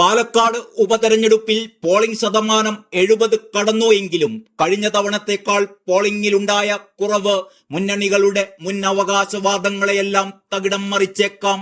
പാലക്കാട് ഉപതെരഞ്ഞെടുപ്പിൽ പോളിംഗ് ശതമാനം എഴുപത് കടന്നു എങ്കിലും കഴിഞ്ഞ തവണത്തേക്കാൾ പോളിംഗിലുണ്ടായ കുറവ് മുന്നണികളുടെ മുൻ അവകാശവാദങ്ങളെയെല്ലാം തകിടം മറിച്ചേക്കാം.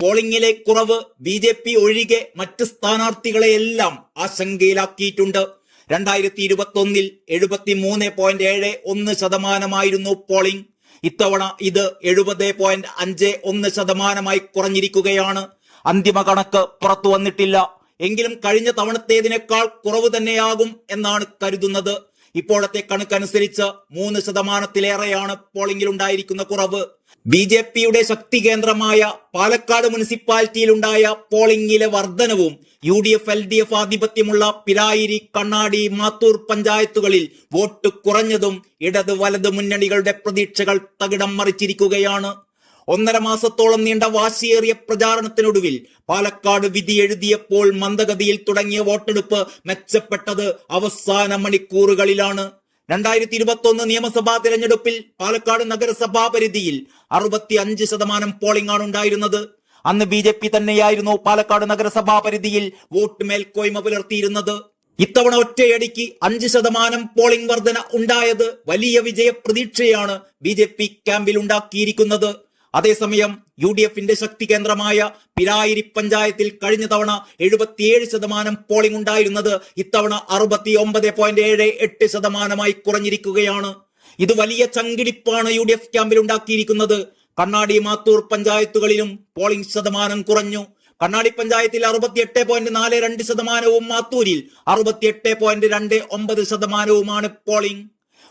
പോളിംഗിലെ കുറവ് ബി ജെ പി ഒഴികെ മറ്റ് സ്ഥാനാർത്ഥികളെയെല്ലാം ആശങ്കയിലാക്കിയിട്ടുണ്ട്. രണ്ടായിരത്തി ഇരുപത്തി ഒന്നിൽ എഴുപത്തി മൂന്ന് പോയിന്റ് ഏഴ് ഒന്ന് ശതമാനമായിരുന്നു പോളിംഗ് ഇത്തവണ ഇത് എഴുപത് പോയിന്റ് അഞ്ച് ഒന്ന് ശതമാനമായി കുറഞ്ഞിരിക്കുകയാണ്. അന്തിമ കണക്ക് പുറത്തു വന്നിട്ടില്ല. എങ്കിലും കഴിഞ്ഞ തവണത്തേതിനേക്കാൾ കുറവ് തന്നെയാകും എന്നാണ് കരുതുന്നത്. ഇപ്പോഴത്തെ കണക്കനുസരിച്ച് മൂന്ന് ശതമാനത്തിലേറെയാണ് പോളിംഗിൽ ഉണ്ടായിരിക്കുന്ന കുറവ്. ബി ജെ പിയുടെ ശക്തി കേന്ദ്രമായ പാലക്കാട് മുനിസിപ്പാലിറ്റിയിലുണ്ടായ പോളിംഗിലെ വർധനവും U D F L D F ആധിപത്യമുള്ള Pirayiri കണ്ണാടി മാത്തൂർ പഞ്ചായത്തുകളിൽ വോട്ട് കുറഞ്ഞതും ഇടത് വലത് മുന്നണികളുടെ പ്രതീക്ഷകൾ തകിടം മറിച്ചിരിക്കുകയാണ്. ഒന്നര മാസത്തോളം നീണ്ട വാശിയേറിയ പ്രചാരണത്തിനൊടുവിൽ പാലക്കാട് വിധി എഴുതിയപ്പോൾ മന്ദഗതിയിൽ തുടങ്ങിയ വോട്ടെടുപ്പ് മെച്ചപ്പെട്ടത് അവസാന മണിക്കൂറുകളിലാണ്. രണ്ടായിരത്തി ഇരുപത്തി ഒന്ന് നിയമസഭാ തിരഞ്ഞെടുപ്പിൽ പാലക്കാട് നഗരസഭാ പരിധിയിൽ അറുപത്തി അഞ്ച് ശതമാനം പോളിംഗ് ആണ് ഉണ്ടായിരുന്നത്. അന്ന് ബി ജെ പി തന്നെയായിരുന്നു പാലക്കാട് നഗരസഭാ പരിധിയിൽ വോട്ട് മേൽക്കോയ്മ പുലർത്തിയിരുന്നത്. ഇത്തവണ ഒറ്റയടിക്ക് അഞ്ച് ശതമാനം പോളിംഗ് വർധന ഉണ്ടായത് വലിയ വിജയ പ്രതീക്ഷയാണ് ബി ജെ പി ക്യാമ്പിൽ ഉണ്ടാക്കിയിരിക്കുന്നത്. അതേസമയം യു ഡി എഫിന്റെ ശക്തി കേന്ദ്രമായ പിരായിരി പഞ്ചായത്തിൽ കഴിഞ്ഞ തവണ എഴുപത്തിയേഴ് ശതമാനം പോളിംഗ് ഉണ്ടായിരുന്നത് ഇത്തവണ അറുപത്തി ഒമ്പത് പോയിന്റ് ഏഴ് എട്ട് ശതമാനമായി കുറഞ്ഞിരിക്കുകയാണ്. ഇത് വലിയ ചങ്കിടിപ്പാണ് യു ഡി എഫ് ക്യാമ്പിൽ ഉണ്ടാക്കിയിരിക്കുന്നത്. കണ്ണാടി മാത്തൂർ പഞ്ചായത്തുകളിലും പോളിംഗ് ശതമാനം കുറഞ്ഞു. കണ്ണാടി പഞ്ചായത്തിൽ അറുപത്തിയെട്ട് പോയിന്റ് നാല് രണ്ട് ശതമാനവും മാത്തൂരിൽ അറുപത്തിയെട്ട് പോയിന്റ് രണ്ട് ഒമ്പത് ശതമാനവുമാണ് പോളിംഗ്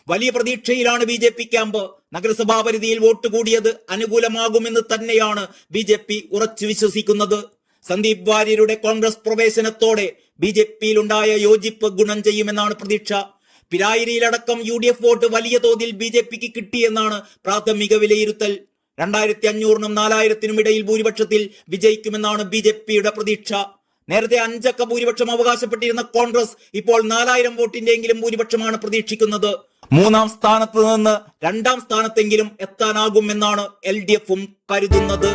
വലിയ പ്രതീക്ഷയിലാണ് ബി ജെ പി ക്യാമ്പ്. നഗരസഭാ പരിധിയിൽ വോട്ട് കൂടിയത് അനുകൂലമാകുമെന്ന് തന്നെയാണ് ബി ജെ പി ഉറച്ചു വിശ്വസിക്കുന്നത്. സന്ദീപ് വാര്യരുടെ കോൺഗ്രസ് പ്രവേശനത്തോടെ ബി ജെ പിയിലുണ്ടായ യോജിപ്പ് ഗുണം ചെയ്യുമെന്നാണ് പ്രതീക്ഷ. പിരായിരിയിലടക്കം യു ഡി എഫ് വോട്ട് വലിയ തോതിൽ ബി ജെ പിക്ക് കിട്ടിയെന്നാണ് പ്രാഥമിക വിലയിരുത്തൽ. രണ്ടായിരത്തി അഞ്ഞൂറിനും നാലായിരത്തിനും ഇടയിൽ ഭൂരിപക്ഷത്തിൽ വിജയിക്കുമെന്നാണ് ബി ജെ പിയുടെ പ്രതീക്ഷ. നേരത്തെ അഞ്ചക്ക ഭൂരിപക്ഷം അവകാശപ്പെട്ടിരുന്ന കോൺഗ്രസ് ഇപ്പോൾ നാലായിരം വോട്ടിന്റെയെങ്കിലും ഭൂരിപക്ഷമാണ് പ്രതീക്ഷിക്കുന്നത്. മൂന്നാം സ്ഥാനത്ത് നിന്ന് രണ്ടാം സ്ഥാനത്തെങ്കിലും എത്താനാകുമെന്നാണ് എൽ ഡി എഫും കരുതുന്നത്.